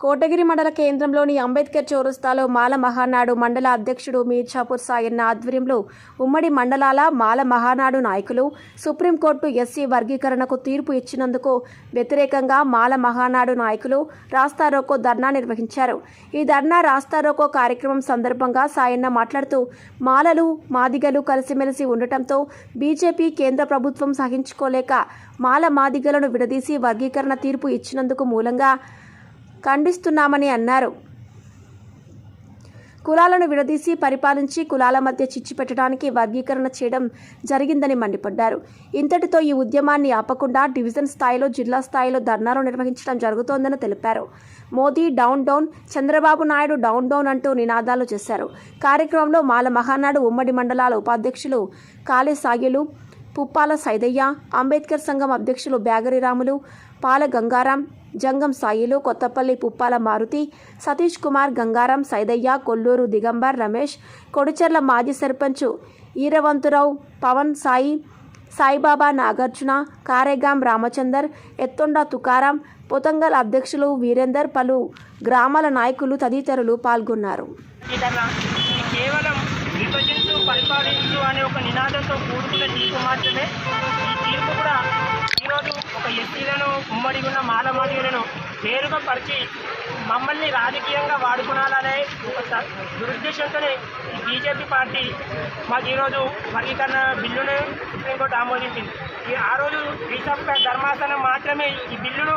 కోటగిరి మండల కేంద్రంలోని అంబేద్కర్ చౌరస్తాలో మాల మహానాడు మండల అధ్యక్షుడు మీర్జాపూర్ సాయన్న ఆధ్వర్యంలో ఉమ్మడి మండలాల మాల మహానాడు నాయకులు సుప్రీంకోర్టు ఎస్సీ వర్గీకరణకు తీర్పు ఇచ్చినందుకు వ్యతిరేకంగా మాల మహానాడు నాయకులు రాస్తారోకో ధర్నా నిర్వహించారు. ఈ ధర్నా రాస్తారోకో కార్యక్రమం సందర్భంగా సాయన్న మాట్లాడుతూ మాలలు మాదిగలు కలిసిమెలిసి ఉండటంతో బీజేపీ కేంద్ర ప్రభుత్వం సహించుకోలేక మాల మాదిగలను విడదీసి వర్గీకరణ తీర్పు ఇచ్చినందుకు మూలంగా ఖండిస్తున్నామని అన్నారు. కులాలను విడదీసి పరిపాలించి కులాల మధ్య చిచ్చు పెట్టడానికి వర్గీకరణ చేయడం జరిగిందని మండిపడ్డారు. ఇంతటితో ఈ ఉద్యమాన్ని ఆపకుండా డివిజన్ స్థాయిలో జిల్లా స్థాయిలో ధర్నాలు నిర్వహించడం జరుగుతోందని తెలిపారు. Modi down down Chandrababu Naidu down down అంటూ నినాదాలు చేశారు. కార్యక్రమంలో మాల మహానాడు ఉమ్మడి మండలాల ఉపాధ్యక్షులు కాళే సాగిలు పుప్పాల సైదయ్య అంబేద్కర్ సంఘం అధ్యక్షులు బ్యాగరి రాములు పాల గంగారాం జంగం సాయిలు కొత్తపల్లి పుప్పాల మారుతి సతీష్ కుమార్ గంగారాం సైదయ్య కొల్లూరు దిగంబర్ రమేష్ కొడిచెర్ల మాజీ సర్పంచ్ ఈరవంతురావు పవన్ సాయి సాయిబాబా నాగార్జున కారేగాం రామచందర్ ఎత్తొండ తుకారాం పొతంగల్ అధ్యక్షులు వీరేందర్ పలు గ్రామాల నాయకులు తదితరులు పాల్గొన్నారు. కేవలం విభజించు పరిపాలించు అనే ఒక నినాదంతో కూడుకున్న తీర్పు మాత్రమే. ఈ తీర్పు కూడా ఈరోజు ఒక ఎస్సీలను ఉమ్మడి ఉన్న మాలమాదిలను వేరుగా పరిచి మమ్మల్ని రాజకీయంగా వాడుకునాలనే ఒక దురుద్దేశంతోనే బీజేపీ పార్టీ మాకు ఈరోజు వర్గీకరణ బిల్లును సుప్రీంకోర్టు ఆమోదించింది. ఈ ఆ రోజు రీసెఫ్ ధర్మాసనం మాత్రమే. ఈ బిల్లును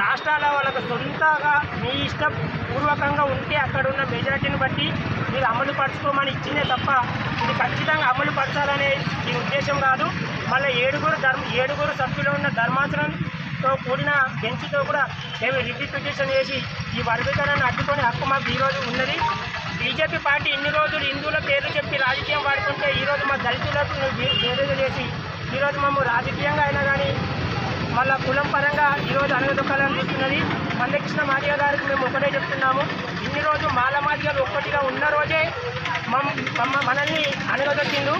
రాష్ట్రాల వాళ్ళకు సొంతగా మీ ఇష్టం పూర్వకంగా ఉంటే అక్కడ ఉన్న మెజారిటీని బట్టి మీరు అమలు పరచుకోమని ఇచ్చిందే తప్ప ఇది ఖచ్చితంగా అమలు పరచాలనే ఈ ఉద్దేశం కాదు. మళ్ళీ ఏడుగురు ధర్మ ఏడుగురు సభ్యులు ఉన్న ధర్మాసనంతో కూడిన బెంచ్తో కూడా మేము రివ్యూ పిటిషన్ చేసి ఈ వర్గీకరణను అడ్డుకొని హక్కు మాకు ఈరోజు ఉన్నది. బీజేపీ పార్టీ ఇన్ని రోజులు హిందువుల పేర్లు చెప్పి రాజకీయం వాడుకుంటే ఈరోజు మా దళితులకు వేరేగా చేసి ఈరోజు మేము రాజకీయంగా అయినా కానీ మళ్ళా కులం పరంగా ఈరోజు అనగదొక్కాలని చూస్తున్నది. మందకృష్ణ మాదిగ గారికి మేము ఒకటే చెప్తున్నాము. ఇన్ని రోజు మాల మాదిగలు ఒక్కటిగా ఉన్న రోజే మమ్మ- మనల్ని అనగదొచ్చిండు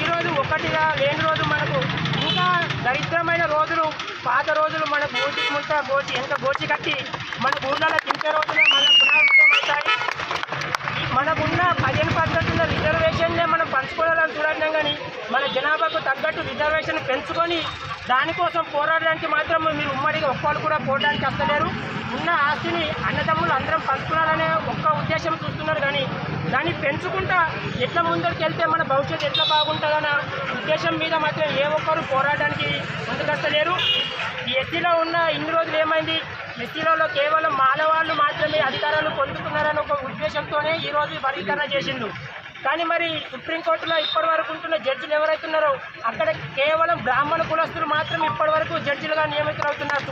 ఈరోజు ఒకటిగా ఒక్కటిగా లేని రోజు మనకు ఇంకా దరిద్రమైన రోజులు పాత రోజులు మన గోచి ముంత గోచి ఎంత గోచి కట్టి మన ఊళ్ళలో తింటే రోజులే మన పునరావృతమవుతాయి. మనకున్న పదిహేను పద్ధతుల రిజర్వేషన్నే మనం పంచుకోవాలని చూడడం కానీ మన జనాభాకు తగ్గట్టు రిజర్వేషన్ పెంచుకొని దానికోసం పోరాడడానికి మాత్రం మీరు ఉమ్మడిగా ఒక్కరు కూడా పోవడానికి వస్తలేరు. ఉన్న ఆస్తిని అన్నదమ్ములు అందరం పంచుకోవాలనే ఒక్క ఉద్దేశం చూస్తున్నారు కానీ దాన్ని పెంచుకుంటా ఎట్లా ముందరికి వెళ్తే మన భవిష్యత్తు ఎట్లా బాగుంటుందన్న ఉద్దేశం మీద మాత్రం ఏ ఒక్కరు పోరాడడానికి ముందుకొస్తలేరు ఈ ఎస్సీలో ఉన్న ఇన్ని రోజులు ఏమైంది? ఎస్సీలలో కేవలం అధికారాలు పొందుతున్నారని ఒక ఉద్దేశంతోనే ఈ రోజు వర్గీకరణ చేసిండు. కానీ మరి సుప్రీంకోర్టులో ఇప్పటి వరకు ఉంటున్న జడ్జిలు ఎవరైతున్నారో అక్కడ కేవలం బ్రాహ్మణ కులస్తులు మాత్రం ఇప్పటి వరకు జడ్జిలుగా నియమితులవుతున్నారు.